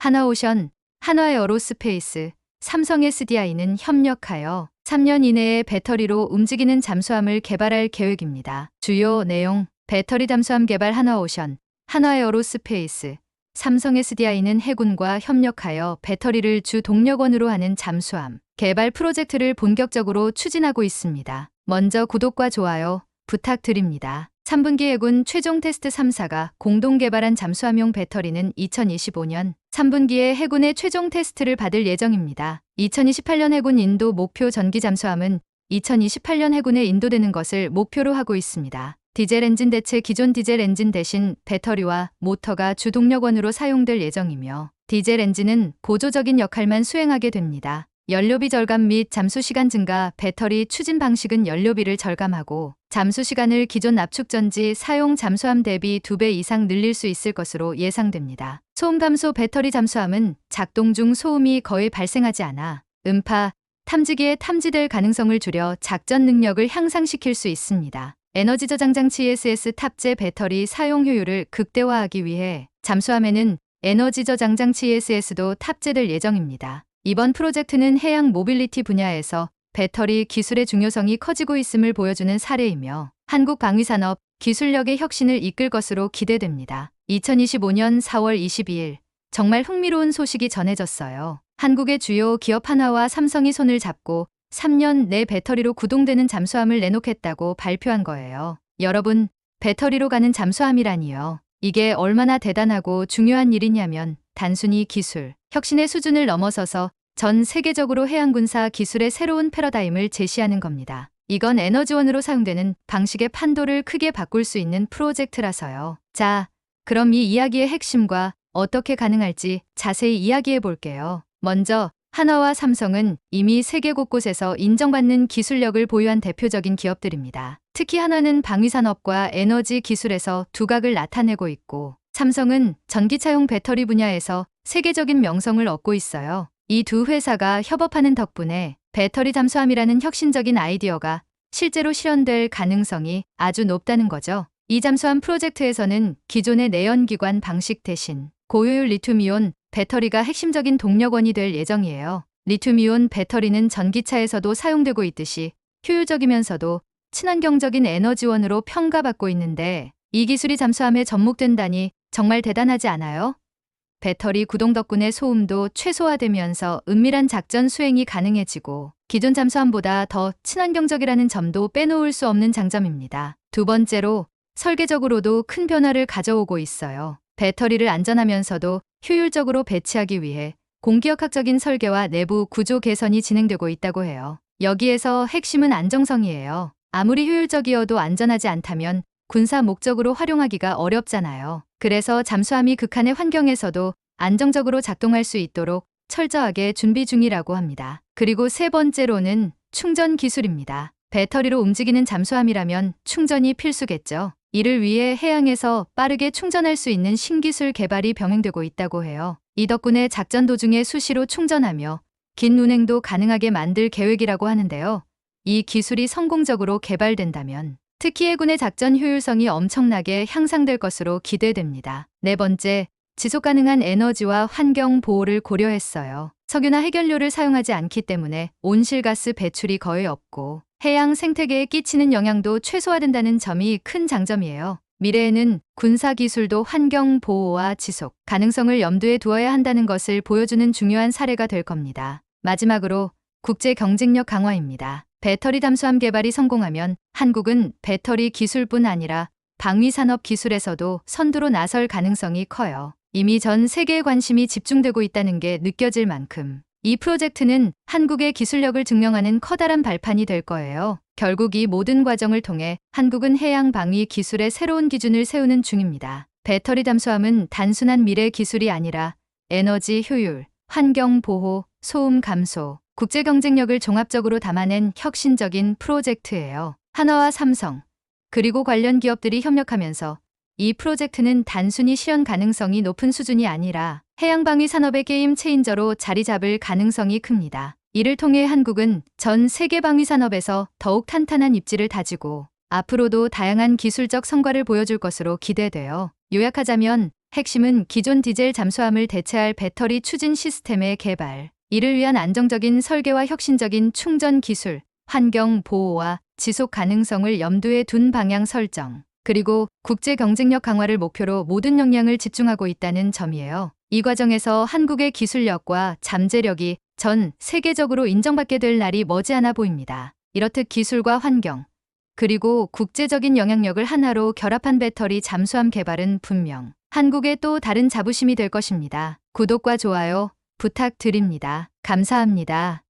하나오션, 한화에어로스페이스, 삼성 SDI는 협력하여 3년 이내에 배터리로 움직이는 잠수함을 개발할 계획입니다. 주요 내용 배터리 잠수함 개발 하나오션, 한화에어로스페이스, 삼성 SDI는 해군과 협력하여 배터리를 주 동력원으로 하는 잠수함 개발 프로젝트를 본격적으로 추진하고 있습니다. 먼저 구독과 좋아요 부탁드립니다. 3분기 해군 최종 테스트 3사가 공동 개발한 잠수함용 배터리는 2025년 3분기에 해군의 최종 테스트를 받을 예정입니다. 2028년 해군 인도 목표 전기 잠수함은 2028년 해군에 인도되는 것을 목표로 하고 있습니다. 디젤 엔진 대체 기존 디젤 엔진 대신 배터리와 모터가 주동력원으로 사용될 예정이며 디젤 엔진은 보조적인 역할만 수행하게 됩니다. 연료비 절감 및 잠수 시간 증가 배터리 추진 방식은 연료비를 절감하고 잠수 시간을 기존 납축전지 사용 잠수함 대비 2배 이상 늘릴 수 있을 것으로 예상됩니다. 소음 감소 배터리 잠수함은 작동 중 소음이 거의 발생하지 않아 음파, 탐지기에 탐지될 가능성을 줄여 작전 능력을 향상시킬 수 있습니다. 에너지 저장 장치 ESS 탑재 배터리 사용 효율을 극대화하기 위해 잠수함에는 에너지 저장 장치 ESS도 탑재될 예정입니다. 이번 프로젝트는 해양 모빌리티 분야에서 배터리 기술의 중요성이 커지고 있음을 보여주는 사례이며 한국 방위산업 기술력의 혁신을 이끌 것으로 기대됩니다. 2025년 4월 22일 정말 흥미로운 소식이 전해졌어요. 한국의 주요 기업 하나와 삼성이 손을 잡고 3년 내 배터리로 구동되는 잠수함을 내놓겠다고 발표한 거예요. 여러분, 배터리로 가는 잠수함이라니요. 이게 얼마나 대단하고 중요한 일이냐면 단순히 기술, 혁신의 수준을 넘어서서 전 세계적으로 해양군사 기술의 새로운 패러다임을 제시하는 겁니다. 이건 에너지원으로 사용되는 방식의 판도를 크게 바꿀 수 있는 프로젝트라서요. 자, 그럼 이 이야기의 핵심과 어떻게 가능할지 자세히 이야기해 볼게요. 먼저, 하나와 삼성은 이미 세계 곳곳에서 인정받는 기술력을 보유한 대표적인 기업들입니다. 특히 하나는 방위산업과 에너지 기술에서 두각을 나타내고 있고, 삼성은 전기차용 배터리 분야에서 세계적인 명성을 얻고 있어요. 이 두 회사가 협업하는 덕분에 배터리 잠수함이라는 혁신적인 아이디어가 실제로 실현될 가능성이 아주 높다는 거죠. 이 잠수함 프로젝트에서는 기존의 내연기관 방식 대신 고효율 리튬이온 배터리가 핵심적인 동력원이 될 예정이에요. 리튬이온 배터리는 전기차에서도 사용되고 있듯이 효율적이면서도 친환경적인 에너지원으로 평가받고 있는데 이 기술이 잠수함에 접목된다니 정말 대단하지 않아요? 배터리 구동 덕분에 소음도 최소화되면서 은밀한 작전 수행이 가능해지고 기존 잠수함보다 더 친환경적이라는 점도 빼놓을 수 없는 장점입니다. 두 번째로 설계적으로도 큰 변화를 가져오고 있어요. 배터리를 안전하면서도 효율적으로 배치하기 위해 공기역학적인 설계와 내부 구조 개선이 진행되고 있다고 해요. 여기에서 핵심은 안정성이에요. 아무리 효율적이어도 안전하지 않다면 군사 목적으로 활용하기가 어렵잖아요. 그래서 잠수함이 극한의 환경에서도 안정적으로 작동할 수 있도록 철저하게 준비 중이라고 합니다. 그리고 세 번째로는 충전 기술입니다. 배터리로 움직이는 잠수함이라면 충전이 필수겠죠. 이를 위해 해양에서 빠르게 충전할 수 있는 신기술 개발이 병행되고 있다고 해요. 이 덕분에 작전 도중에 수시로 충전하며 긴 운행도 가능하게 만들 계획이라고 하는데요. 이 기술이 성공적으로 개발된다면 특히 해군의 작전 효율성이 엄청나게 향상될 것으로 기대됩니다. 네 번째, 지속 가능한 에너지와 환경 보호를 고려했어요. 석유나 해결료를 사용하지 않기 때문에 온실가스 배출이 거의 없고 해양 생태계에 끼치는 영향도 최소화된다는 점이 큰 장점이에요. 미래에는 군사 기술도 환경 보호와 지속 가능성을 염두에 두어야 한다는 것을 보여주는 중요한 사례가 될 겁니다. 마지막으로 국제 경쟁력 강화입니다. 배터리 잠수함 개발이 성공하면 한국은 배터리 기술뿐 아니라 방위 산업 기술에서도 선두로 나설 가능성이 커요. 이미 전 세계의 관심이 집중되고 있다는 게 느껴질 만큼 이 프로젝트는 한국의 기술력을 증명하는 커다란 발판이 될 거예요. 결국 이 모든 과정을 통해 한국은 해양 방위 기술의 새로운 기준을 세우는 중입니다. 배터리 잠수함은 단순한 미래 기술이 아니라 에너지 효율, 환경 보호, 소음 감소, 국제 경쟁력을 종합적으로 담아낸 혁신적인 프로젝트예요. 하나와 삼성, 그리고 관련 기업들이 협력하면서 이 프로젝트는 단순히 실현 가능성이 높은 수준이 아니라 해양방위 산업의 게임 체인저로 자리 잡을 가능성이 큽니다. 이를 통해 한국은 전 세계 방위 산업에서 더욱 탄탄한 입지를 다지고 앞으로도 다양한 기술적 성과를 보여줄 것으로 기대돼요. 요약하자면 핵심은 기존 디젤 잠수함을 대체할 배터리 추진 시스템의 개발, 이를 위한 안정적인 설계와 혁신적인 충전 기술, 환경 보호와 지속 가능성을 염두에 둔 방향 설정, 그리고 국제 경쟁력 강화를 목표로 모든 역량을 집중하고 있다는 점이에요. 이 과정에서 한국의 기술력과 잠재력이 전 세계적으로 인정받게 될 날이 머지않아 보입니다. 이렇듯 기술과 환경, 그리고 국제적인 영향력을 하나로 결합한 배터리 잠수함 개발은 분명 한국의 또 다른 자부심이 될 것입니다. 구독과 좋아요 부탁드립니다. 감사합니다.